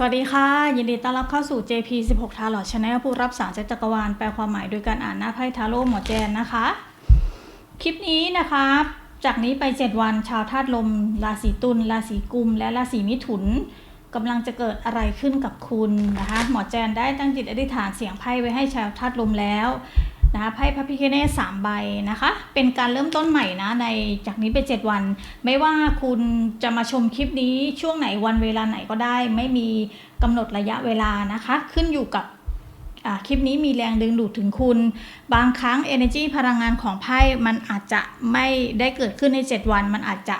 สวัสดีค่ะ ยินดีต้อนรับเข้าสู่ JP 16 ทาร์ลอ Channel ผู้รับสารจากจักรวาลแปลความหมายโดยการอ่านหน้าไพ่ทาโร่หมอแจนนะคะ คลิปนี้นะคะ จากนี้ไป 7 วันชาวธาตุลม ราศีตุลราศีกุม และราศีมิถุนกำลังจะเกิดอะไรขึ้นกับคุณนะคะ หมอแจนได้ตั้งจิตอธิษฐานเสียงไพ่ไว้ให้ชาวธาตุลมแล้ว นะคะไพ่พระพิคเนศสามใบนะคะ เป็นการเริ่มต้นใหม่นะในจากนี้ไป7วัน ไม่ว่าคุณจะมาชมคลิปนี้ช่วงไหนวันเวลาไหนก็ได้ ไม่มีกำหนดระยะเวลานะคะ ขึ้นอยู่กับคลิปนี้มีแรงดึงดูดถึงคุณ บางครั้ง energy พลังงานของไพ่มันอาจจะไม่ได้เกิดขึ้นใน 7 วัน มันอาจจะ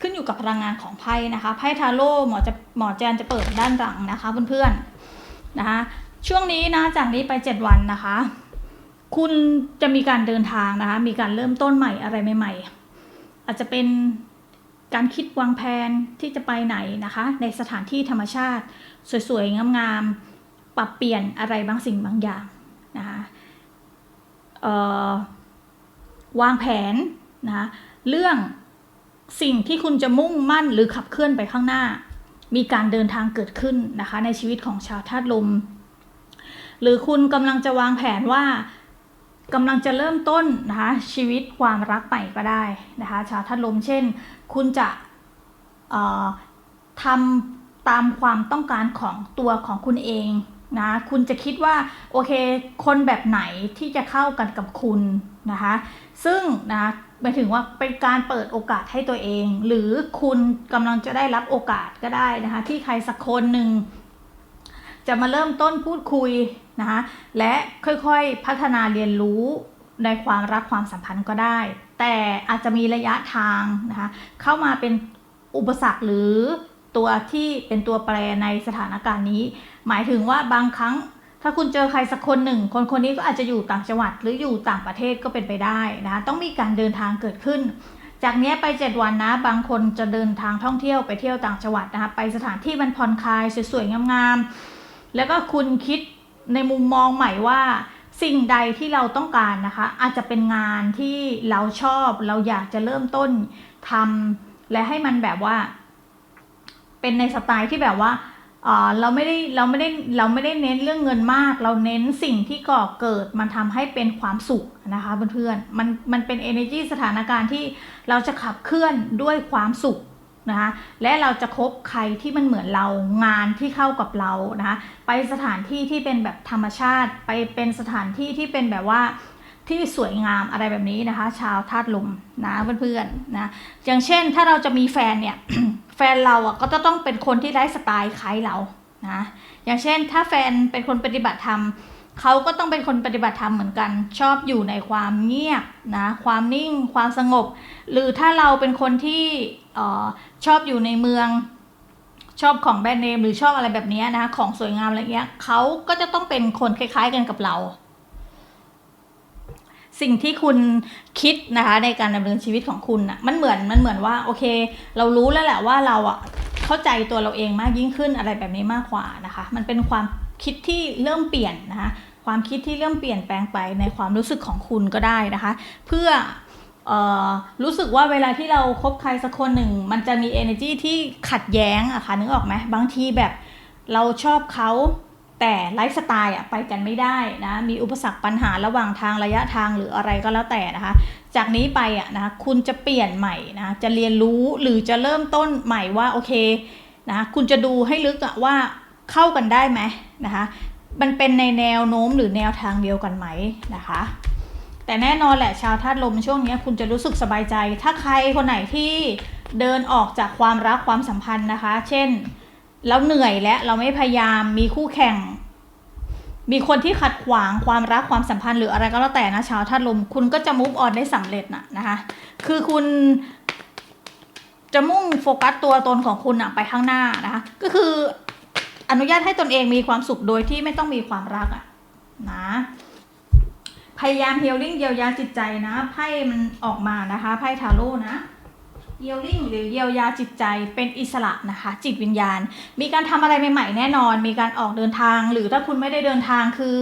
ขึ้นอยู่กับพลังงานของไพ่นะคะ ไพ่ทาโร่หมอจะหมอแจนจะเปิดด้านหลังนะคะเพื่อนๆนะคะ ช่วงนี้นะจากนี้ไป 7 วันนะคะ คุณจะมีการเดินทางนะคะ มีการเริ่มต้นใหม่อะไรใหม่ๆ อาจจะเป็นการคิดวางแผนที่จะไปไหนนะคะ ในสถานที่ธรรมชาติสวยๆ งามๆ ปรับเปลี่ยนอะไรบางสิ่งบางอย่างนะคะวางแผนนะะเรื่องสิ่งที่คุณจะมุ่งมั่นหรือขับเคลื่อนไปข้างหน้า มีการเดินทางเกิดขึ้นนะคะ ในชีวิตของชาวธาตุลม หรือคุณกำลังจะวางแผนว่ากำลังจะเริ่มต้นนะคะชีวิตความรักใหม่ก็ได้นะคะชาวธาตุลมเช่น คุณจะทำตามความต้องการของตัวของคุณเองนะคุณจะคิดว่าโอเค คนแบบไหนที่จะเข้ากันกับคุณนะคะซึ่งนะหมายถึงว่าเป็นการเปิดโอกาสให้ตัวเอง หรือคุณกำลังจะได้รับโอกาสก็ได้นะคะที่ใครสักคนหนึ่ง จะมาเริ่มต้นพูดคุยนะคะและค่อยๆพัฒนาเรียนรู้ในความรักความสัมพันธ์ก็ได้ แต่อาจจะมีระยะทางนะคะเข้ามาเป็นอุปสรรคหรือตัวที่เป็นตัวแปรในสถานการณ์นี้ หมายถึงว่าบางครั้งถ้าคุณเจอใครสักคนหนึ่ง คนคนนี้ก็อาจจะอยู่ต่างจังหวัดหรืออยู่ต่างประเทศก็เป็นไปได้นะคะต้องมีการเดินทางเกิดขึ้น จากนี้ไป 7 วันนะ บางคนจะเดินทางท่องเที่ยวไปเที่ยวต่างจังหวัดนะคะไปสถานที่มันผ่อนคลายสวยๆงามๆ แล้วก็คุณคิดในมุมมองใหม่ว่าสิ่งใดที่เราต้องการนะคะ อาจจะเป็นงานที่เราชอบเราอยากจะเริ่มต้นทำและให้มันแบบว่า เป็นในสไตล์ที่แบบว่าเราไม่ได้เราไม่ได้เราไม่ได้เน้นเรื่องเงินมาก เราเน้นสิ่งที่ก่อเกิดมันทำให้เป็นความสุขนะคะเพื่อนๆมันมันเป็น energy สถานการณ์ที่เราจะขับเคลื่อนด้วยความสุข นะคะและเราจะคบใครที่มันเหมือนเรางานที่เข้ากับเรานะคะไปสถานที่ที่เป็นแบบธรรมชาติ ไปเป็นสถานที่ที่เป็นแบบว่าที่สวยงามอะไรแบบนี้นะคะ ชาวธาตุลมนะเพื่อนๆนะอย่างเช่นถ้าเราจะมีแฟนเนี่ยแฟนเราอะก็จะต้องเป็นคนที่ไลฟ์สไตล์คล้ายเรานะอย่างเช่นถ้าแฟนเป็นคนปฏิบัติธรรม เขาก็ต้องเป็นคนปฏิบัติธรรมเหมือนกัน ชอบอยู่ในความเงียบนะความนิ่งความสงบ หรือถ้าเราเป็นคนที่ออชอบอยู่ในเมืองชอบของแบรนด์เนมหรือชอบอะไรแบบนี้นะคะของสวยงามอะไรเงี้ยเขาก็จะต้องเป็นคนคล้าย ๆ กันกับเรา สิ่งที่คุณคิดนะคะในการดำเนินชีวิตของคุณน่ะมันเหมือนมันเหมือนว่าโอเค เรารู้แล้วแหละว่าเราอะเข้าใจตัวเราเองมากยิ่งขึ้นอะไรแบบนี้มากกว่านะคะ มันเป็นความ คิดที่เริ่มเปลี่ยนนะคะความคิดที่เริ่มเปลี่ยนแปลงไปในความรู้สึกของคุณก็ได้นะคะ เพื่อเอ่อรู้สึกว่าเวลาที่เราคบใครสักคนหนึ่ง มันจะมี energy ที่ขัดแย้งอะค่ะนึกออกไหมบางทีแบบเราชอบเขาแต่ไลฟ์สไตล์อะไปกันไม่ได้นะมีอุปสรรคปัญหาระหว่างทางระยะทางหรืออะไรก็แล้วแต่นะคะ จากนี้ไปอะนะคุณจะเปลี่ยนใหม่นะจะเรียนรู้หรือจะเริ่มต้นใหม่ว่าโอเคนะคุณจะดูให้ลึกอะว่า เข้ากันได้ไหมนะคะ มันเป็นในแนวโน้มหรือแนวทางเดียวกันไหมนะคะ แต่แน่นอนแหละชาวธาตุลมช่วงนี้คุณจะรู้สึกสบายใจ ถ้าใครคนไหนที่เดินออกจากความรักความสัมพันธ์นะคะ เช่นเราเหนื่อยและเราไม่พยายามมีคู่แข่ง มีคนที่ขัดขวางความรักความสัมพันธ์หรืออะไรก็แล้วแต่นะชาวธาตุลมคุณก็จะมุฟออนได้สำเร็จนะนะคะ คือคุณจะมุ่งโฟกัสตัวตนของคุณอะไปข้างหน้านะคะ ก็คือ อนุญาตให้ตนเองมีความสุขโดยที่ไม่ต้องมีความรักอะนะพยายามเฮลลิ่งเยียวยาจิตใจนะไพ่มันออกมานะคะไพ่ทาโร่นะเฮลลิ่งหรือเยียวยาจิตใจเป็นอิสระนะคะ จิตวิญญาณ มีการทำอะไรใหม่ๆแน่นอน มีการออกเดินทาง หรือถ้าคุณไม่ได้เดินทางคือ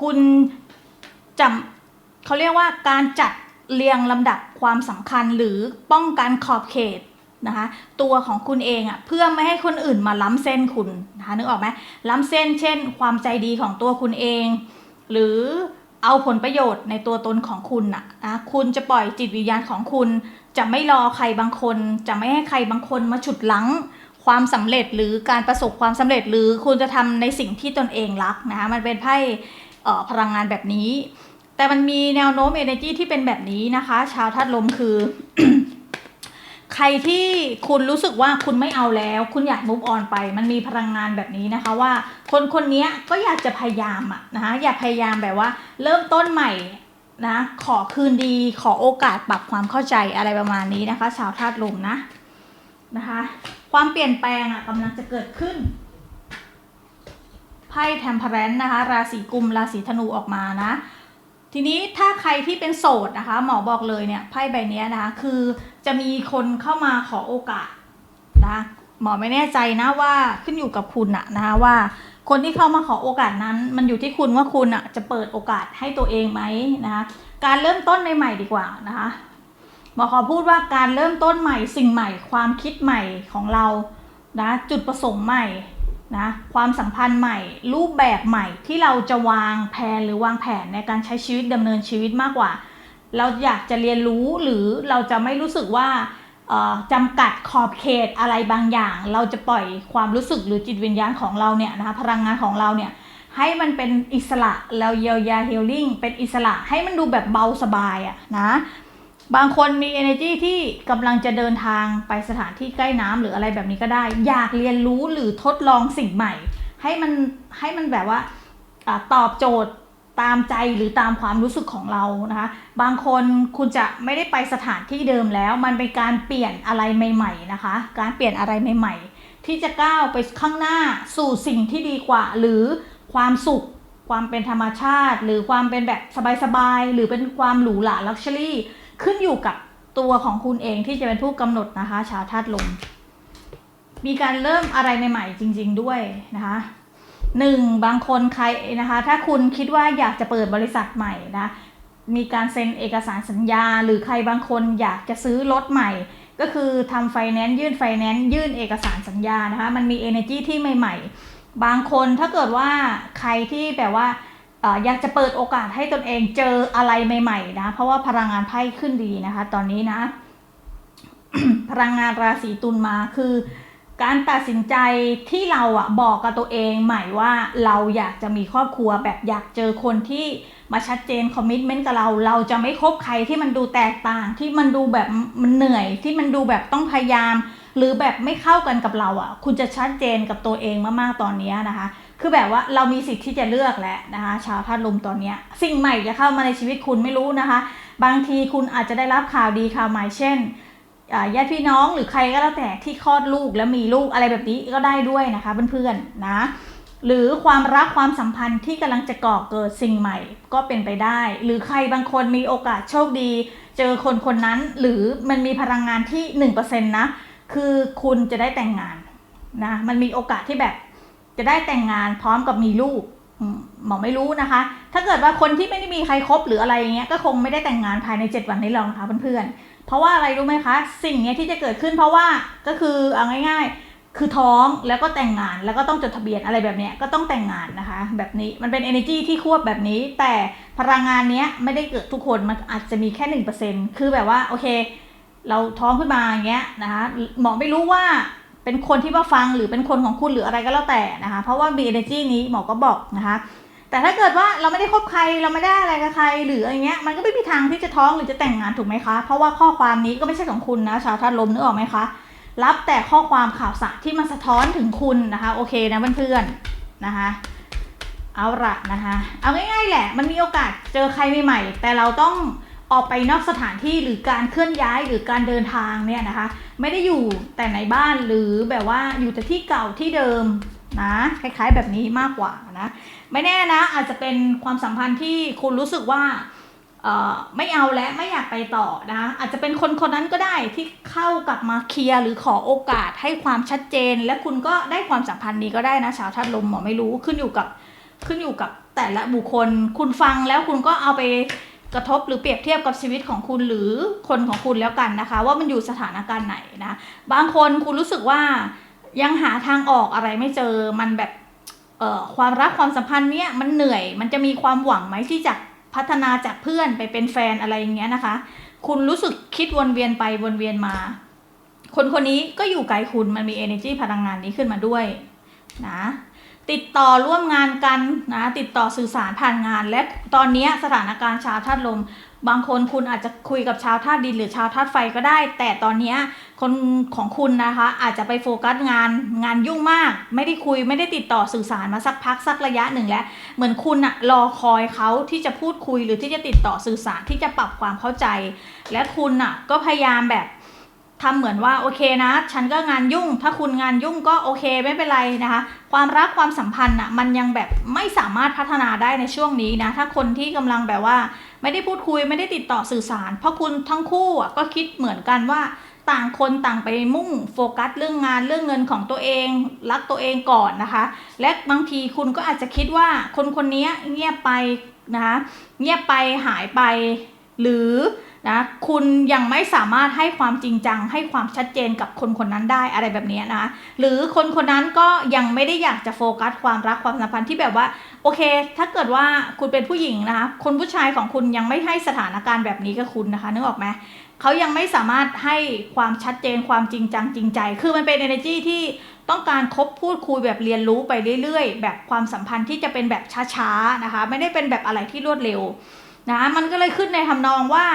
คุณจำเขาเรียกว่าการจัดเรียงลำดับความสำคัญหรือป้องกันขอบเขต นะคะตัวของคุณเองอะ่ะเพื่อไม่ให้คนอื่นมาล้ำเส้นคุณนะคะนึกออกไหมล้ำเส้น เช่น ความใจดีของตัวคุณเอง หรือเอาผลประโยชน์ในตัวตนของคุณน่ะนะคุณจะปล่อยจิตวิญญาณของคุณ จะไม่รอใครบางคน จะไม่ให้ใครบางคนมาฉุดลังความสำเร็จหรือการประสบความสำเร็จหรือคุณจะทำในสิ่งที่ตนเองรักนะคะมันเป็นไพ่พลังงานแบบนี้ แต่มันมีแนวโน้ม energy ที่เป็นแบบนี้นะคะ ชาวธาตุลมคือ ใครที่คุณรู้สึกว่าคุณไม่เอาแล้ว คุณอยาก move on ไป มันมีพลังงานแบบนี้นะคะว่า คนคนนี้ก็อยากจะพยายามอะนะคะอยากพยายามแบบว่า เริ่มต้นใหม่นะขอคืนดีขอโอกาสปรับความเข้าใจอะไรประมาณนี้นะคะชาวธาตุลมนะนะคะ ความเปลี่ยนแปลงอะกำลังจะเกิดขึ้นไพ่แทมเพลนนะคะ ราศีกุมราศีธนูออกมานะ ทีนี้ถ้าใครที่เป็นโสดนะคะ หมอบอกเลยเนี่ยไพ่ใบนี้นะคะ คือจะมีคนเข้ามาขอโอกาสนะหมอไม่แน่ใจนะว่าขึ้นอยู่กับคุณอะนะคะว่า คนที่เข้ามาขอโอกาสนั้น มันอยู่ที่คุณว่าคุณอะจะเปิดโอกาสให้ตัวเองไหมนะคะการเริ่มต้นใหม่ๆดีกว่านะคะหมอขอพูดว่าการเริ่มต้นใหม่สิ่งใหม่ความคิดใหม่ของเรานะจุดประสงค์ใหม่ นะความสัมพันธ์ใหม่ รูปแบบใหม่ที่เราจะวางแผนหรือวางแผนในการใช้ชีวิตดำเนินชีวิตมากกว่า เราอยากจะเรียนรู้หรือเราจะไม่รู้สึกว่าจำกัดขอบเขตอะไรบางอย่าง เราจะปล่อยความรู้สึกหรือจิตวิญญาณของเราเนี่ยนะคะพลังงานของเราเนี่ยให้มันเป็นอิสระเราเยียวยาเฮลลิ่งเป็นอิสระให้มันดูแบบเบาสบายอะนะ บางคนมี energy ที่กำลังจะเดินทางไปสถานที่ใกล้น้ำหรืออะไรแบบนี้ก็ได้ อยากเรียนรู้หรือทดลองสิ่งใหม่ ให้มันให้มันแบบว่าอตอบโจทย์ตามใจหรือตามความรู้สึกของเรานะคะ บางคนคุณจะไม่ได้ไปสถานที่เดิมแล้ว มันเป็นการเปลี่ยนอะไรใหม่ ๆนะคะ การเปลี่ยนอะไรใหม่ ๆ ที่จะก้าวไปข้างหน้าสู่สิ่งที่ดีกว่า หรือความสุข ความเป็นธรรมชาติ หรือความเป็นแบบสบายๆหรือเป็นความหรูหราลักชัวรี่ ขึ้นอยู่กับตัวของคุณเองที่จะเป็นผู้กำหนดนะคะ ชาวธาตุลม มีการเริ่มอะไรใหม่ๆจริง ๆด้วยนะคะหนึ่งบางคนใครนะคะ ถ้าคุณคิดว่าอยากจะเปิดบริษัทใหม่นะมีการเซ็นเอกสารสัญญา หรือใครบางคนอยากจะซื้อรถใหม่ ก็คือทำไฟแนนซ์ยื่นไฟแนนซ์ยื่นเอกสารสัญญานะคะ มันมี energy ที่ใหม่ ๆ บางคนถ้าเกิดว่าใครที่แบบว่า อยากจะเปิดโอกาสให้ตนเองเจออะไรใหม่ ๆ นะ เพราะว่าพลังงานไพ่ขึ้นดีนะคะ ตอนนี้นะ พลังงานราศีตุลมาคือ การตัดสินใจที่เราอะบอกกับตัวเองใหม่ว่าเราอยากจะมีครอบครัวแบบอยากเจอคนที่มาชัดเจนคอมมิชเมนต์กับเรา เราจะไม่คบใครที่มันดูแตกต่างที่มันดูแบบมันเหนื่อยที่มันดูแบบต้องพยายาม หรือแบบไม่เข้ากันกับเราอะคุณจะชัดเจนกับตัวเองมากๆตอนนี้นะคะ คือแบบว่าเรามีสิทธิ์ที่จะเลือกแล้วนะคะชาวธาตุลมตอนนี้สิ่งใหม่จะเข้ามาในชีวิตคุณไม่รู้นะคะ บางทีคุณอาจจะได้รับข่าวดีข่าวใหม่เช่นญาติพี่น้องหรือใครก็แล้วแต่ที่คลอดลูกแล้วมีลูกอะไรแบบนี้ก็ได้ด้วยนะคะเพื่อนๆนะหรือความรักความสัมพันธ์ที่กำลังจะก่อเกิดสิ่งใหม่ก็เป็นไปได้ หรือใครบางคนมีโอกาสโชคดี เจอคนคนนั้นหรือมันมีพลังงานที่ 1%นะ คือคุณจะได้แต่งงานนะมันมีโอกาสที่แบบจะได้แต่งงานพร้อมกับมีลูกหมอไม่รู้นะคะ ถ้าเกิดว่าคนที่ไม่ได้มีใครคบหรืออะไรอย่างเงี้ยก็คงไม่ได้แต่งงานภายใน 7 วันนี้หรอกนะคะเพื่อนๆ เพราะว่าอะไรรู้ไหมคะ สิ่งนี้ที่จะเกิดขึ้นเพราะว่าก็คือเอาง่ายๆ คือท้องแล้วก็แต่งงานแล้วก็ต้องจดทะเบียนอะไรแบบเนี้ยก็ต้องแต่งงานนะคะ แบบนี้มันเป็น energy ที่ควบแบบนี้ แต่พลังงานเนี้ยไม่ได้เกิดทุกคนมันอาจจะมีแค่หนึ่งเปอร์เซ็นคือแบบว่าโอเค เราท้องขึ้นมาอย่างเงี้ยนะคะหมอไม่รู้ว่าเป็นคนที่มาฟังหรือเป็นคนของคุณหรืออะไรก็แล้วแต่นะคะ เพราะว่ามี energy นี้หมอก็บอกนะคะ แต่ถ้าเกิดว่าเราไม่ได้คบใครเราไม่ได้อะไรกับใครหรืออะไรเงี้ยมันก็ไม่มีทางที่จะท้องหรือจะแต่งงานถูกไหมคะ เพราะว่าข้อความนี้ก็ไม่ใช่ของคุณนะชาวธาตุลมนึกออกไหมคะรับแต่ข้อความข่าวสารที่มันสะท้อนถึงคุณนะคะโอเคนะเพื่อนๆนะคะเอาละนะคะเอาง่ายๆแหละ มันมีโอกาสเจอใครใหม่ๆแต่เราต้อง ออกไปนอกสถานที่หรือการเคลื่อนย้ายหรือการเดินทางเนี่ยนะคะ ไม่ได้อยู่แต่ในบ้านหรือแบบว่าอยู่แต่ที่เก่าที่เดิมนะคล้ายๆแบบนี้มากกว่านะไม่แน่นะอาจจะเป็นความสัมพันธ์ที่คุณรู้สึกว่าไม่เอาและไม่อยากไปต่อนะอาจจะเป็นคนคนนั้นก็ได้ที่เข้ากลับมาเคลียร์หรือขอโอกาสให้ความชัดเจน และคุณก็ได้ความสัมพันธ์นี้ก็ได้นะชาวธาตุลมหมอไม่รู้ขึ้นอยู่กับขึ้นอยู่กับแต่ละบุคคล คุณฟังแล้วคุณก็เอาไป กระทบหรือเปรียบเทียบกับชีวิตของคุณหรือคนของคุณแล้วกันนะคะ ว่ามันอยู่สถานการณ์ไหนนะบางคนคุณรู้สึกว่ายังหาทางออกอะไรไม่เจอมันแบบเอ่อความรักความสัมพันธ์เนี้ยมันเหนื่อยมันจะมีความหวังไหมที่จะพัฒนาจากเพื่อนไปเป็นแฟนอะไรอย่างเงี้ยนะคะ คุณรู้สึกคิดวนเวียนไปวนเวียนมา คนคนนี้ก็อยู่ไกลคุณมันมี energy พลังงานนี้ขึ้นมาด้วยนะ ติดต่อร่วมงานกันนะติดต่อสื่อสารผ่านงาน และตอนนี้สถานการณ์ชาวธาตุลม บางคนคุณอาจจะคุยกับชาวธาตุดิน หรือชาวธาตุไฟก็ได้ แต่ตอนนี้คนของคุณนะคะ อาจจะไปโฟกัสงานงานยุ่งมาก ไม่ได้คุยไม่ได้ติดต่อสื่อสารมาสักพักสักระยะหนึ่งแล้ว เหมือนคุณอะรอคอยเขาที่จะพูดคุยหรือที่จะติดต่อสื่อสารที่จะปรับความเข้าใจ และคุณอะก็พยายามแบบ ทำเหมือนว่าโอเคนะ ฉันก็งานยุ่ง ถ้าคุณงานยุ่งก็โอเคไม่เป็นไรนะคะ ความรักความสัมพันธ์อะมันยังแบบไม่สามารถพัฒนาได้ในช่วงนี้นะ ถ้าคนที่กำลังแบบว่า ไม่ได้พูดคุยไม่ได้ติดต่อสื่อสาร เพราะคุณทั้งคู่อะก็คิดเหมือนกันว่าต่างคนต่างไปมุ่งโฟกัสเรื่องงานเรื่องเงินของตัวเอง รักตัวเองก่อนนะคะ และบางทีคุณก็อาจจะคิดว่าคนคนนี้เงียบไปนะคะเงียบไปหายไปหรือ นะคุณยังไม่สามารถให้ความจริงจัง ให้ความชัดเจนกับคนคนนั้นได้อะไรแบบนี้นะหรือคนคนนั้นก็ยังไม่ได้อยากจะโฟกัสความรักความสัมพันธ์ที่แบบว่าโอเค ถ้าเกิดว่าคุณเป็นผู้หญิงนะคะคนผู้ชายของคุณยังไม่ให้สถานการณ์แบบนี้กับคุณนะคะนึกออกไหมเขายังไม่สามารถให้ความชัดเจนความจริงจังจริงใจ คือมันเป็น energy ที่ต้องการคบพูดคุยแบบเรียนรู้ไปเรื่อยๆ แบบความสัมพันธ์ที่จะเป็นแบบช้าๆนะคะ ไม่ได้เป็นแบบอะไรที่รวดเร็วนะมันก็เลยขึ้นในทำนองว่า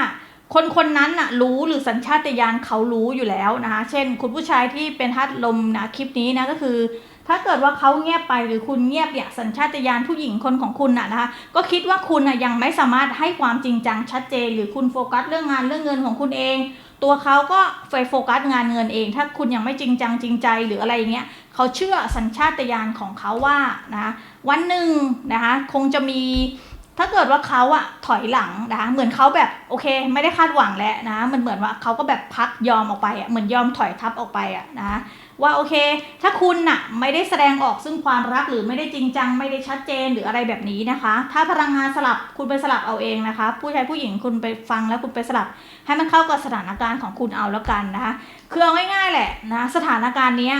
คนคนนั้นน่ะรู้หรือสัญชาตญาณเขารู้อยู่แล้วนะคะ เช่น คุณผู้ชายที่เป็นทัดลมนะคลิปนี้นะก็คือ ถ้าเกิดว่าเขาเงียบไปหรือคุณเงียบเนี่ยสัญชาตญาณผู้หญิงคนของคุณน่ะนะคะ ก็คิดว่าคุณน่ะยังไม่สามารถให้ความจริงจังชัดเจน หรือคุณโฟกัสเรื่องงานเรื่องเงินของคุณเอง ตัวเขาก็ไปโฟกัสงานเงินเอง ถ้าคุณยังไม่จริงจังจริงใจหรืออะไรอย่างเงี้ยเขาเชื่อสัญชาตญาณของเขาว่านะวันหนึ่งนะคะคงจะมี ถ้าเกิดว่าเขาอะถอยหลังนะคะเหมือนเขาแบบโอเค ไม่ได้คาดหวังแล้วนะ มันเหมือนว่าเขาก็แบบพักยอมออกไปอะเหมือนยอมถอยทับออกไปอะนะว่าโอเค ถ้าคุณน่ะไม่ได้แสดงออกซึ่งความรักหรือไม่ได้จริงจัง ไม่ได้ชัดเจนหรืออะไรแบบนี้นะคะ ถ้าพลังงานสลับคุณไปสลับเอาเองนะคะ ผู้ชายผู้หญิงคุณไปฟังแล้วคุณไปสลับ ให้มันเข้ากับสถานการณ์ของคุณเอาแล้วกันนะคะคือเอาง่ายๆแหละนะสถานการณ์เนี้ย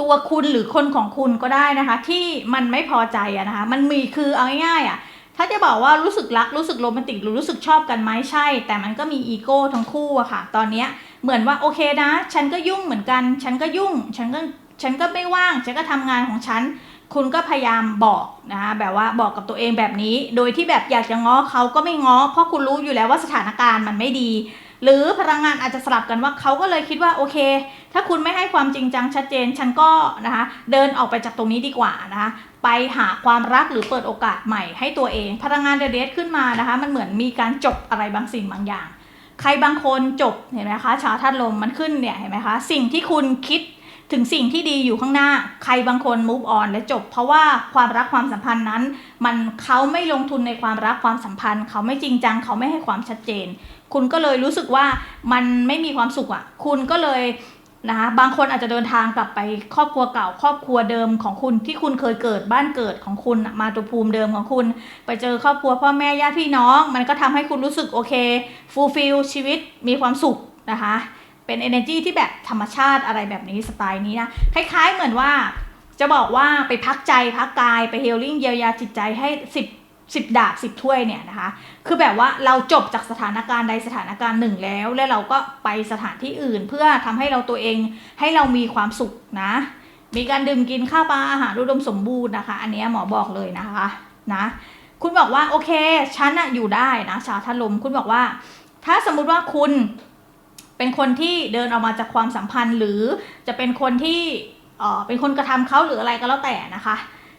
ตัวคุณหรือคนของคุณก็ได้นะคะ ที่มันไม่พอใจอะนะคะ มันมีคือเอาง่ายๆอะถ้าจะบอกว่ารู้สึกรักรู้สึกโรแมนติกหรือรู้สึกชอบกันไหมใช่ แต่มันก็มีอีโก้ทั้งคู่อะค่ะ ตอนเนี้ยเหมือนว่าโอเคนะ ฉันก็ยุ่งเหมือนกัน ฉันก็ยุ่ง ฉันก็ฉันก็ไม่ว่าง ฉันก็ทำงานของฉัน คุณก็พยายามบอกนะคะแบบว่าบอกกับตัวเองแบบนี้ โดยที่แบบอยากจะง้อเขาก็ไม่ง้อเพราะคุณรู้อยู่แล้วว่าสถานการณ์มันไม่ดี หรือพลังงานอาจจะสลับกันว่าเขาก็เลยคิดว่าโอเค ถ้าคุณไม่ให้ความจริงจังชัดเจน ฉันก็นะคะเดินออกไปจากตรงนี้ดีกว่านะคะไปหาความรักหรือเปิดโอกาสใหม่ให้ตัวเอง พลังงานเดเดสขึ้นมานะคะ มันเหมือนมีการจบอะไรบางสิ่งบางอย่าง ใครบางคนจบเห็นไหมคะชาวธาตุลมมันขึ้นเนี่ยเห็นไหมคะสิ่งที่คุณคิดถึงสิ่งที่ดีอยู่ข้างหน้า ใครบางคน move on และจบ เพราะว่าความรักความสัมพันธ์นั้น มันเขาไม่ลงทุนในความรักความสัมพันธ์ เขาไม่จริงจัง เขาไม่ให้ความชัดเจน คุณก็เลยรู้สึกว่ามันไม่มีความสุขอะ คุณก็เลยนะคะบางคนอาจจะเดินทางกลับไปครอบครัวเก่า ครอบครัวเดิมของคุณที่คุณเคยเกิดบ้านเกิดของคุณมาตุภูมิเดิมของคุณ ไปเจอครอบครัวพ่อแม่ญาติพี่น้อง มันก็ทำให้คุณรู้สึกโอเคฟูลฟิลชีวิตมีความสุขนะคะ เป็น energy ที่แบบธรรมชาติอะไรแบบนี้สไตล์นี้นะคล้ายๆเหมือนว่าจะบอกว่าไปพักใจพักกายไปเฮลลิ่งเยียวยาจิตใจให้สิบ สิบดาบสิบถ้วยเนี่ยนะคะ คือแบบว่าเราจบจากสถานการณ์ใดสถานการณ์หนึ่งแล้ว แล้วเราก็ไปสถานที่อื่น เพื่อทำให้เราตัวเองให้เรามีความสุขนะ มีการดื่มกินข้าวปลาอาหารอุดมสมบูรณ์นะคะ อันนี้หมอบอกเลยนะคะนะ คุณบอกว่าโอเคฉันอะอยู่ได้นะชาวทัดลมคุณบอกว่า ถ้าสมมุติว่าคุณเป็นคนที่เดินออกมาจากความสัมพันธ์หรือจะเป็นคนที่เออเป็นคนกระทำเขาหรืออะไรก็แล้วแต่นะคะ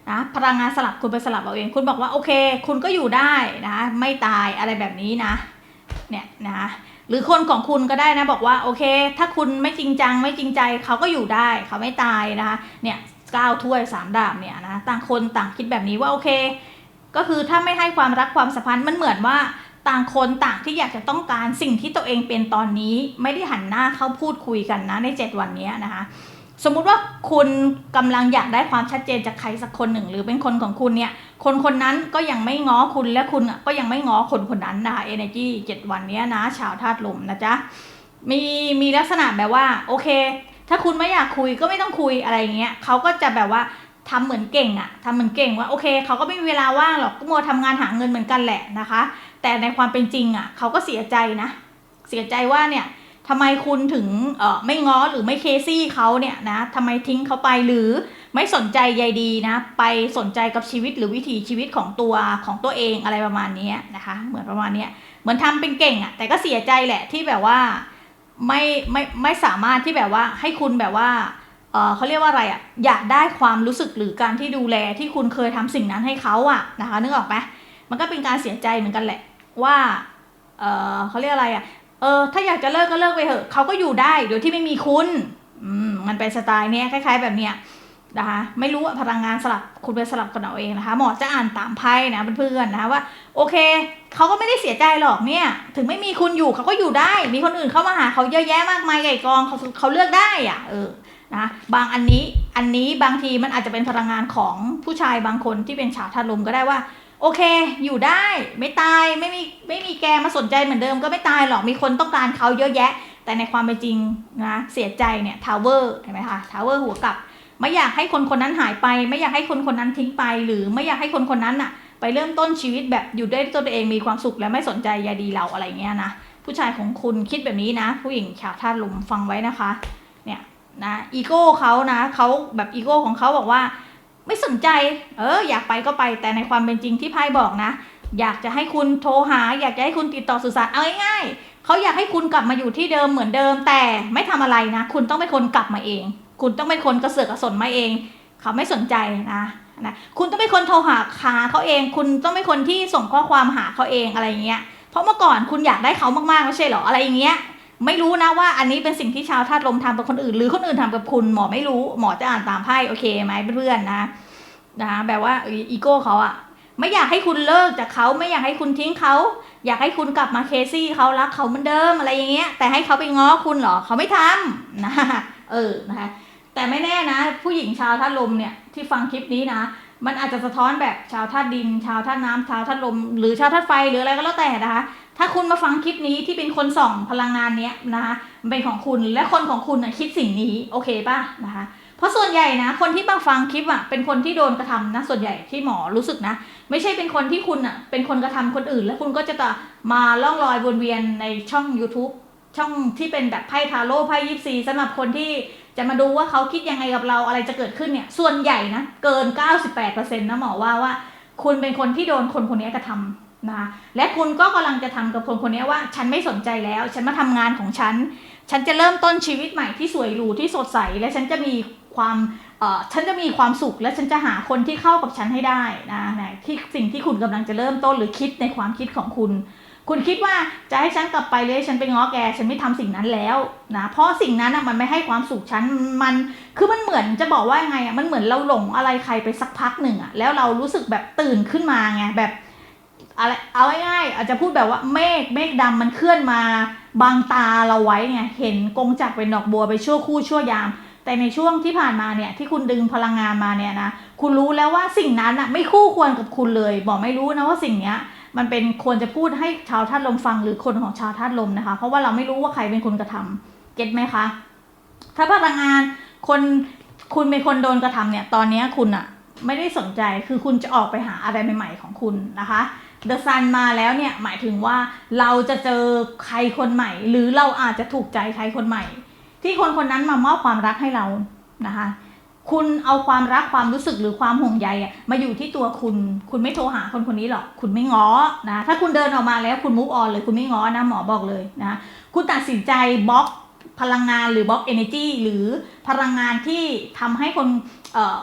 นะพลังงานสลับคุณไปสลับเอาเอง คุณบอกว่าโอเค คุณก็อยู่ได้นะ ไม่ตายอะไรแบบนี้นะ เนี่ยนะหรือคนของคุณก็ได้นะบอกว่าโอเค ถ้าคุณไม่จริงจังไม่จริงใจเขาก็อยู่ได้เขาไม่ตายนะคะเนี่ยเก้าถ้วยสามดาบเนี่ยนะต่างคนต่างคิดแบบนี้ว่าโอเค ก็คือถ้าไม่ให้ความรักความสัมพันธ์มันเหมือนว่าต่างคนต่างที่อยากจะต้องการสิ่งที่ตัวเองเป็นตอนนี้ ไม่ได้หันหน้าเข้าพูดคุยกันนะใน 7 วันนี้นะคะ สมมุติว่าคุณกำลังอยากได้ความชัดเจนจากใครสักคนหนึ่ง หรือเป็นคนของคุณเนี่ย คนคนนั้นก็ยังไม่ง้อคุณและคุณก็ยังไม่ง้อคนคนนั้นนะคะ energy 7 วันนี้นะ ชาวธาตุลมนะจ๊ะ มีมีลักษณะแบบว่า โอเค ถ้าคุณไม่อยากคุยก็ไม่ต้องคุยอะไรอย่างเงี้ยเขาก็จะแบบว่าทำเหมือนเก่งอะทำเหมือนเก่งว่าโอเคเขาก็ไม่มีเวลาว่างหรอกก็มัวทำงานหาเงินเหมือนกันแหละนะคะ แต่ในความเป็นจริงอะเขาก็เสียใจนะ เสียใจว่าเนี่ย ทำไมคุณถึงเออไม่ง้อหรือไม่เคซี่เขาเนี่ยนะทำไมทิ้งเขาไปหรือไม่สนใจใยดีนะ ไปสนใจกับชีวิตหรือวิถีชีวิตของตัวของตัวเองอะไรประมาณนี้นะคะ เหมือนประมาณนี้เหมือนทำเป็นเก่งอะแต่ก็เสียใจแหละที่แบบว่าไม่ไม่ไม่สามารถที่แบบว่าให้คุณแบบว่าเออเขาเรียกว่าอะไรอะ่ะอยากได้ความรู้สึกหรือการที่ดูแลที่คุณเคยทำสิ่งนั้นให้เขาอะนะคะนึกออกไหมมันก็เป็นการเสียใจเหมือนกันแหละว่าเออเขาเรียกอะไรอะ่ะ เออ ถ้าอยากจะเลิกก็เลิกไปเถอะเขาก็อยู่ได้โดยที่ไม่มีคุณอืมมันเป็นสไตล์เนี้ยคล้าย ๆ แบบเนี้ยนะคะไม่รู้พลังงานสลับคุณไปสลับกันเอาเองนะคะ หมอจะอ่านตามไพ่นะเพื่อนๆนะคะว่า โอเคเขาก็ไม่ได้เสียใจหรอกเนี่ย ถึงไม่มีคุณอยู่เขาก็อยู่ได้ มีคนอื่นเข้ามาหาเขาเยอะแยะมากมายไก่กองเขาเขาเลือกได้อะเออนะบางอันนี้อันนี้บางทีมันอาจจะเป็นพลังงานของผู้ชายบางคนที่เป็นชาวธาตุลมก็ได้ว่า โอเค อยู่ได้ไม่ตายไม่มีไม่มีแกมาสนใจเหมือนเดิมก็ไม่ตายหรอกมีคนต้องการเขาเยอะแยะ แต่ในความเป็นจริงนะเสียใจเนี่ยทาวเวอร์เห็นไหมคะทาวเวอร์หัวกลับ ไม่อยากให้คนคนนั้นหายไป ไม่อยากให้คนคนนั้นทิ้งไป หรือไม่อยากให้คนคนนั้นอะไปเริ่มต้นชีวิตแบบอยู่ด้วยตัวเองมีความสุขและไม่สนใจยาดีเราอะไรเงี้ยนะผู้ชายของคุณคิดแบบนี้นะ ผู้หญิงชาวธาตุลมฟังไว้นะคะเนี่ยนะอีโก้เขานะเขาแบบอีโก้ของเขาบอกว่า ไม่สนใจ เออ อยากไปก็ไปแต่ในความเป็นจริงที่ไพ่บอกนะ อยากจะให้คุณโทรหา อยากจะให้คุณติดต่อสื่อสารเอาง่ายๆเขาอยากให้คุณกลับมาอยู่ที่เดิมเหมือนเดิม แต่ไม่ทำอะไรนะ คุณต้องเป็นคนกลับมาเอง คุณต้องเป็นคนกระเสือกกระสนมาเอง เขาไม่สนใจนะนะคุณต้องเป็นคนโทรหาหาเขาเอง คุณต้องเป็นคนที่ส่งข้อความหาเขาเองอะไรเงี้ยเพราะเมื่อก่อนคุณอยากได้เขามากๆไม่ใช่หรออะไรอย่างเงี้ย ไม่รู้นะว่าอันนี้เป็นสิ่งที่ชาวธาตุลมทำกับคนอื่น หรือคนอื่นทำกับคุณหมอไม่รู้ หมอจะอ่านตามไพ่โอเคไหมเพื่อนๆนะนะแบบว่าอีโก้เขาอะไม่อยากให้คุณเลิกจากเขาไม่อยากให้คุณทิ้งเขาอยากให้คุณกลับมาเคซี่เขารักเขาเหมือนเดิมอะไรอย่างเงี้ย แต่ให้เขาไปง้อคุณเหรอเขาไม่ทำนะเออนะคะแต่ไม่แน่นะ ผู้หญิงชาวธาตุลมเนี่ยที่ฟังคลิปนี้นะมันอาจจะสะท้อนแบบชาวธาตุดิน ชาวธาตุน้ำชาวธาตุลม หรือชาวธาตุไฟหรืออะไรก็แล้วแต่นะคะ ถ้าคุณมาฟังคลิปนี้ที่เป็นคนส่องพลังงานเนี้ยนะคะมันเป็นของคุณและคนของคุณนะคิดสิ่งนี้โอเคป่ะนะคะเพราะส่วนใหญ่นะคนที่มาฟังคลิปอะเป็นคนที่โดนกระทำนะส่วนใหญ่ที่หมอรู้สึกนะ ไม่ใช่เป็นคนที่คุณอะเป็นคนกระทำคนอื่น แล้วคุณก็จะมาล่องลอยวนเวียนในช่อง YouTube ช่องที่เป็นแบบไพ่ทาโร่ไพ่ยิปซีสำหรับคนที่จะมาดูว่าเขาคิดยังไงกับเราอะไรจะเกิดขึ้นเนี่ยส่วนใหญ่นะเกิน 98%นะหมอว่าว่า คุณเป็นคนที่โดนคนคนนี้กระทำ นะและคุณก็กำลังจะทำกับคนคนนี้ว่า ฉันไม่สนใจแล้ว ฉันมาทำงานของฉัน ฉันจะเริ่มต้นชีวิตใหม่ที่สวยหรูที่สดใส และฉันจะมีความเอ่อฉันจะมีความสุข และฉันจะหาคนที่เข้ากับฉันให้ได้นะนะที่สิ่งที่คุณกำลังจะเริ่มต้นหรือคิดในความคิดของคุณ คุณคิดว่าจะให้ฉันกลับไปเลยฉันไปง้อแก ฉันไม่ทำสิ่งนั้นแล้วนะเพราะสิ่งนั้นอะมันไม่ให้ความสุขฉันมันคือมันเหมือนจะบอกว่าไงอะมันเหมือนเราหลงอะไรใครไปสักพักหนึ่งอะแล้วเรารู้สึกแบบตื่นขึ้นมาไงแบบ อะไรเอาง่ายๆอาจจะพูดแบบว่าเมฆเมฆดำมันเคลื่อนมาบังตาเราไว้ไงเห็นกงจักรเป็นดอกบัวไปชั่วคู่ชั่วยาม แต่ในช่วงที่ผ่านมาเนี่ยที่คุณดึงพลังงานมาเนี่ยนะคุณรู้แล้วว่าสิ่งนั้นอะไม่คู่ควรกับคุณเลย บอกไม่รู้นะว่าสิ่งเนี้ยมันเป็นควรจะพูดให้ชาวธาตุลมฟังหรือคนของชาวธาตุลมนะคะ เพราะว่าเราไม่รู้ว่าใครเป็นคนกระทำเก็ตไหมคะ ถ้าพลังงานคนคุณเป็นคนโดนกระทำเนี่ยตอนนี้คุณอะไม่ได้สนใจคือคุณจะออกไปหาอะไรใหม่ ๆ ของคุณนะคะ เดอะซันมาแล้วเนี่ยหมายถึงว่าเราจะเจอใครคนใหม่ หรือเราอาจจะถูกใจใครคนใหม่ ที่คนคนนั้นมามอบความรักให้เรานะคะคุณเอาความรักความรู้สึกหรือความห่วงใยมาอยู่ที่ตัวคุณ คุณไม่โทรหาคนคนนี้หรอก คุณไม่ง้อนะ ถ้าคุณเดินออกมาแล้วคุณมุกออนเลย คุณไม่ง้อนะหมอบอกเลยนะ คุณตัดสินใจบล็อกพลังงานหรือบล็อกเอเนจีหรือพลังงานที่ทำให้คนเอ่อ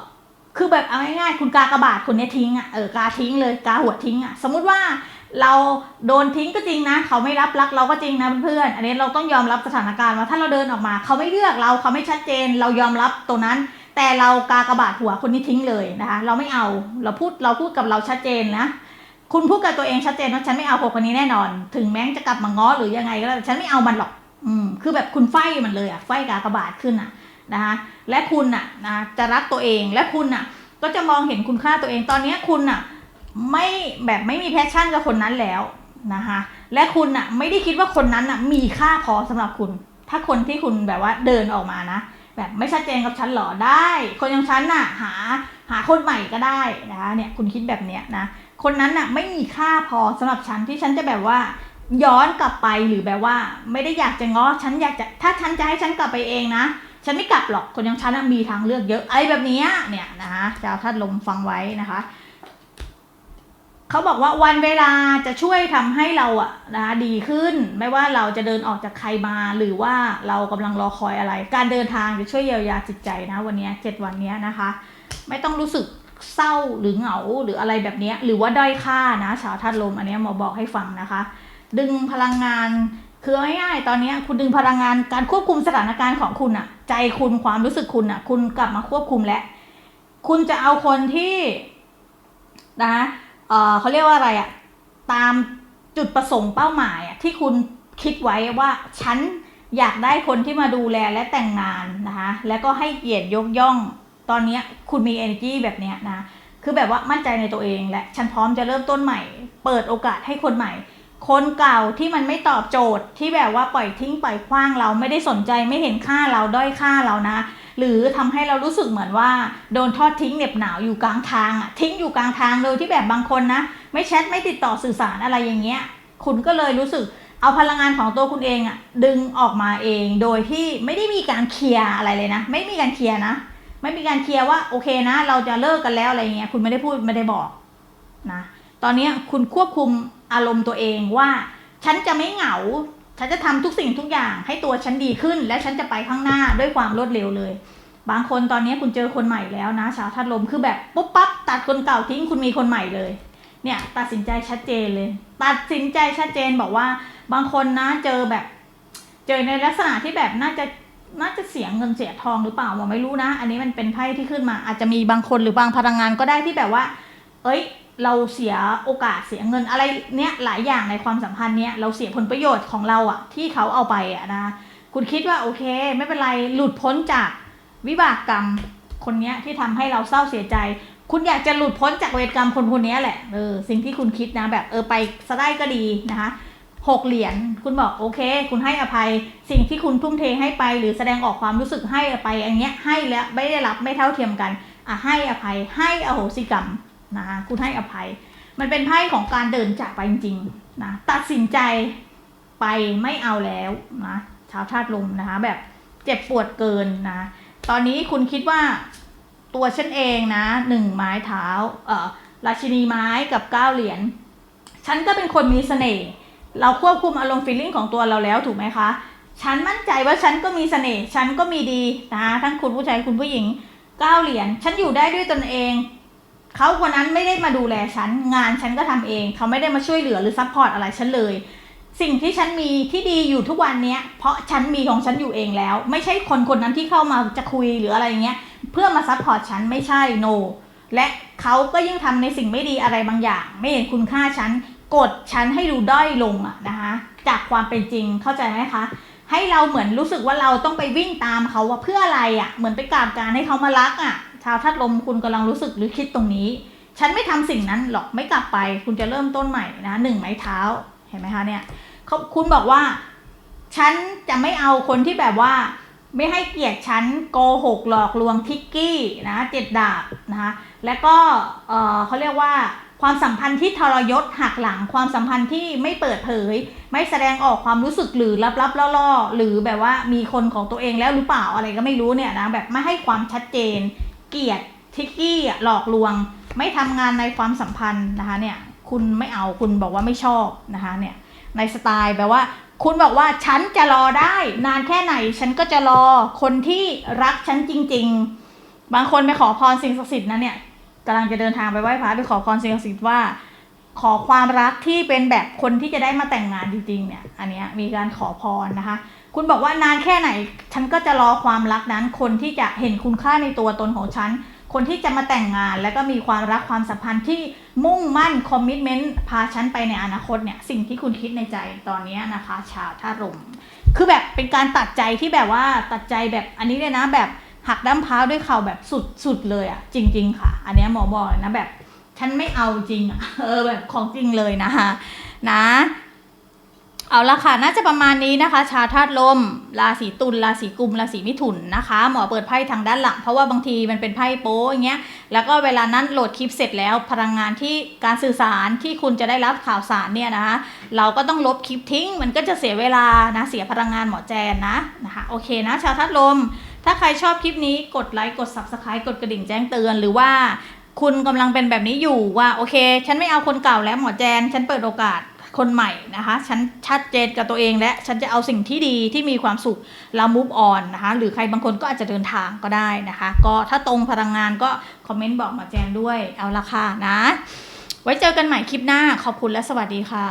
คือแบบเอาง่ายๆคุณกากระบาดคนนี้ทิ้งอะเออกาทิ้งเลยกาหัวทิ้งอะสมมุติว่าเราโดนทิ้งก็จริงนะ เขาไม่รับรักเราก็จริงนะเพื่อนอันนี้เราต้องยอมรับสถานการณ์ว่าถ้าเราเดินออกมา เขาไม่เลือกเราเขาไม่ชัดเจน เรายอมรับตัวนั้น แต่เรากากระบาดหัวคนนี้ทิ้งเลยนะคะเราไม่เอาเราพูดเราพูดกับเราชัดเจนนะคุณพูดกับตัวเองชัดเจนว่าฉันไม่เอาคนคนนี้แน่นอน ถึงแม้จะกลับมาง้อหรือยังไงก็แล้วฉันไม่เอามันหรอกอืมคือแบบคุณไฟมันเลยอะไฟกากระบาดขึ้นอะ นะคะและคุณน่ะนะจะรักตัวเองและคุณน่ะก็จะมองเห็นคุณค่าตัวเองตอนนี้คุณน่ะไม่แบบไม่มีแพชชั่นกับคนนั้นแล้วนะคะและคุณน่ะไม่ได้คิดว่าคนนั้นน่ะมีค่าพอสำหรับคุณ ถ้าคนที่คุณแบบว่าเดินออกมานะ แบบไม่ชัดเจนกับฉันหรอได้ คนอย่างฉันน่ะหาหาคนใหม่ก็ได้นะคะเนี่ยคุณคิดแบบเนี้ยนะคนนั้นน่ะไม่มีค่าพอสำหรับฉันที่ฉันจะแบบว่าย้อนกลับไปหรือแบบว่า ไม่ได้อยากจะง้อฉันอยากจะถ้าฉันจะให้ฉันกลับไปเองนะ ฉันไม่กลับหรอกคนอย่างฉันมีทางเลือกเยอะไอ้แบบนี้เนี่ยนะคะจะเอาธาตุลมฟังไว้นะคะเขาบอกว่าวันเวลาจะช่วยทำให้เราอะนะคะดีขึ้น ไม่ว่าเราจะเดินออกจากใครมาหรือว่าเรากำลังรอคอยอะไร การเดินทางจะช่วยเยียวยาจิตใจนะวันนี้เจ็ดวันนี้นะคะ ไม่ต้องรู้สึกเศร้าหรือเหงาหรืออะไรแบบนี้หรือว่าด้อยค่านะชาวธาตุลมอันนี้หมอบอกให้ฟังนะคะ ดึงพลังงาน คือง่ายๆตอนนี้คุณดึงพลังงานการควบคุมสถานการณ์ของคุณอะใจคุณความรู้สึกคุณอะคุณกลับมาควบคุมแล้วคุณจะเอาคนที่นะะเออเขาเรียกว่าอะไรอะตามจุดประสงค์เป้าหมายอะที่คุณคิดไว้ว่าฉันอยากได้คนที่มาดูแลและแต่งงานนะคะแล้วก็ให้เกียรติยกย่อง ตอนนี้คุณมี energy แบบนี้นะคือแบบว่ามั่นใจในตัวเองและฉันพร้อมจะเริ่มต้นใหม่ เปิดโอกาสให้คนใหม่ คนเก่าที่มันไม่ตอบโจทย์ที่แบบว่าปล่อยทิ้งปล่อยขว้างเราไม่ได้สนใจไม่เห็นค่าเราด้อยค่าเรานะ หรือทำให้เรารู้สึกเหมือนว่าโดนทอดทิ้งเหน็บหนาวอยู่กลางทางอะทิ้งอยู่กลางทางโดยที่แบบบางคนนะ ไม่แชทไม่ติดต่อสื่อสารอะไรอย่างเงี้ย คุณก็เลยรู้สึกเอาพลังงานของตัวคุณเองอะดึงออกมาเองโดยที่ไม่ได้มีการเคลียร์อะไรเลยนะ ไม่มีการเคลียร์นะไม่มีการเคลียร์ว่าโอเคนะ เราจะเลิกกันแล้วอะไรเงี้ยคุณไม่ได้พูดไม่ได้บอกนะ ตอนนี้คุณควบคุม อารมณ์ตัวเองว่า ฉันจะไม่เหงา ฉันจะทำทุกสิ่งทุกอย่าง ให้ตัวฉันดีขึ้น และฉันจะไปข้างหน้าด้วยความรวดเร็วเลย บางคนตอนนี้คุณเจอคนใหม่แล้วนะชาวธาตุลมคือแบบปุ๊บปั๊บตัดคนเก่าทิ้งคุณมีคนใหม่เลย เนี่ยตัดสินใจชัดเจนเลย ตัดสินใจชัดเจนบอกว่า บางคนนะเจอแบบ เจอในลักษณะที่แบบน่าจะน่าจะเสียเงินเสียทองหรือเปล่าผมไม่รู้นะ อันนี้มันเป็นไพ่ที่ขึ้นมา อาจจะมีบางคนหรือบางพลังงานก็ได้ที่แบบว่า เอ้ย เราเสียโอกาสเสียเงินอะไรเนี้ยหลายอย่างในความสัมพันธ์เนี้ยเราเสียผลประโยชน์ของเราอะที่เขาเอาไปอะนะคุณคิดว่าโอเค ไม่เป็นไรหลุดพ้นจากวิบากกรรมคนเนี้ยที่ทำให้เราเศร้าเสียใจ คุณอยากจะหลุดพ้นจากเวรกรรมคนคนนี้แหละเออสิ่งที่คุณคิดนะแบบเออไปซะได้ก็ดีนะคะหกเหรียญคุณบอกโอเค คุณให้อภัยสิ่งที่คุณทุ่มเทให้ไปหรือแสดงออกความรู้สึกให้ไปอย่างเงี้ยให้แล้วไม่ได้รับไม่เท่าเทียมกันอะให้อภัยให้อโหสิกรรม นะคะคุณให้อภัย มันเป็นไพ่ของการเดินจากไปจริงๆนะตัดสินใจไปไม่เอาแล้วนะชาวธาตุลมนะคะแบบเจ็บปวดเกินนะตอนนี้คุณคิดว่าตัวฉันเองนะหนึ่งไม้เท้าเอ่อราชินีไม้กับเก้าเหรียญฉันก็เป็นคนมีเสน่ห์เราควบคุมอารมณ์ฟีลลิ่งของตัวเราแล้วถูกไหมคะ ฉันมั่นใจว่าฉันก็มีเสน่ห์ฉันก็มีดีนะคะทั้งคุณผู้ชายคุณผู้หญิงเก้าเหรียญฉันอยู่ได้ด้วยตนเอง เขาคนนั้นไม่ได้มาดูแลฉัน งานฉันก็ทำเอง เขาไม่ได้มาช่วยเหลือหรือซัพพอร์ตอะไรฉันเลย สิ่งที่ฉันมีที่ดีอยู่ทุกวันเนี้ย เพราะฉันมีของฉันอยู่เองแล้ว ไม่ใช่คนคนนั้นที่เข้ามาจะคุยหรืออะไรเงี้ย เพื่อมาซัพพอร์ตฉันไม่ใช่ no และเขาก็ยิ่งทำในสิ่งไม่ดีอะไรบางอย่าง ไม่เห็นคุณค่าฉันกดฉันให้ดูด้อยลงอะนะคะจากความเป็นจริงเข้าใจไหมคะ ให้เราเหมือนรู้สึกว่าเราต้องไปวิ่งตามเขาว่าเพื่ออะไรอะเหมือนไปกราบการให้เขามารักอะ ชาวธาตุลมคุณกำลังรู้สึกหรือคิดตรงนี้ ฉันไม่ทำสิ่งนั้นหรอกไม่กลับไป คุณจะเริ่มต้นใหม่นะหนึ่งไม้เท้าเห็นไหมคะเนี่ยเขาคุณบอกว่า ฉันจะไม่เอาคนที่แบบว่า ไม่ให้เกียรติฉันโกหกหลอกลวงทิกกี้นะเจ็ดดาบนะคะแล้วก็เออเขาเรียกว่าความสัมพันธ์ที่ทรยศหักหลังความสัมพันธ์ที่ไม่เปิดเผย ไม่แสดงออกความรู้สึกหรือลับๆล่อๆหรือแบบว่ามีคนของตัวเองแล้วหรือเปล่าอะไรก็ไม่รู้เนี่ยนะแบบไม่ให้ความชัดเจน เกียดทิกกี้หลอกลวง ไม่ทำงานในความสัมพันธ์นะคะเนี่ยคุณไม่เอาคุณบอกว่าไม่ชอบนะคะเนี่ยในสไตล์แบบว่า คุณบอกว่าฉันจะรอได้ นานแค่ไหน ฉันก็จะรอคนที่รักฉันจริง ๆ บางคนไปขอพรสิ่งศักดิ์สิทธิ์นะเนี่ยกำลังจะเดินทางไปไหว้พระไปขอพรสิ่งศักดิ์สิทธิ์ว่า ขอความรักที่เป็นแบบคนที่จะได้มาแต่งงานจริงๆเนี่ยอันนี้มีการขอพรนะคะ คุณบอกว่านานแค่ไหน ฉันก็จะรอความรักนั้น คนที่จะเห็นคุณค่าในตัวตนของฉัน คนที่จะมาแต่งงาน แล้วก็มีความรักความสัมพันธ์ที่มุ่งมั่นคอมมิชเมนต์พาฉันไปในอนาคตเนี่ย สิ่งที่คุณคิดในใจตอนนี้นะคะ ชาวท่าตุลมคือแบบเป็นการตัดใจที่แบบว่าตัดใจแบบอันนี้เลยนะแบบหักด้ามพร้าด้วยเข่าแบบสุดสุดเลยอะจริง ๆ ค่ะ อันเนี้ยหมอบอกเลยนะแบบ ฉันไม่เอาจริงอะเออแบบของจริงเลยนะคะนะ เอาละค่ะ น่าจะประมาณนี้นะคะ ชาวธาตุลม ราศีตุล ราศีกุม ราศีมิถุนนะคะ หมอเปิดไพ่ทางด้านหลัง เพราะว่าบางทีมันเป็นไพ่โป้อย่างเงี้ย แล้วก็เวลานั้นโหลดคลิปเสร็จแล้ว พลังงานที่การสื่อสารที่คุณจะได้รับข่าวสารเนี่ยนะคะ เราก็ต้องลบคลิปทิ้ง มันก็จะเสียเวลานะ เสียพลังงานหมอแจนนะ นะคะ โอเคนะ ชาวธาตุลม ถ้าใครชอบคลิปนี้ กดไลค์ กด subscribe กดกระดิ่งแจ้งเตือน หรือว่าคุณกำลังเป็นแบบนี้อยู่ว่าโอเค ฉันไม่เอาคนเก่าแล้วหมอแจน ฉันเปิดโอกาส คนใหม่นะคะฉันชัดเจนกับตัวเองและฉันจะเอาสิ่งที่ดีที่มีความสุขแล้ว move on นะคะหรือใครบางคนก็อาจจะเดินทางก็ได้นะคะ ก็ถ้าตรงพลังงานก็คอมเมนต์บอกมาแจนด้วยเอาละค่ะนะ ไว้เจอกันใหม่คลิปหน้าขอบคุณและสวัสดีค่ะ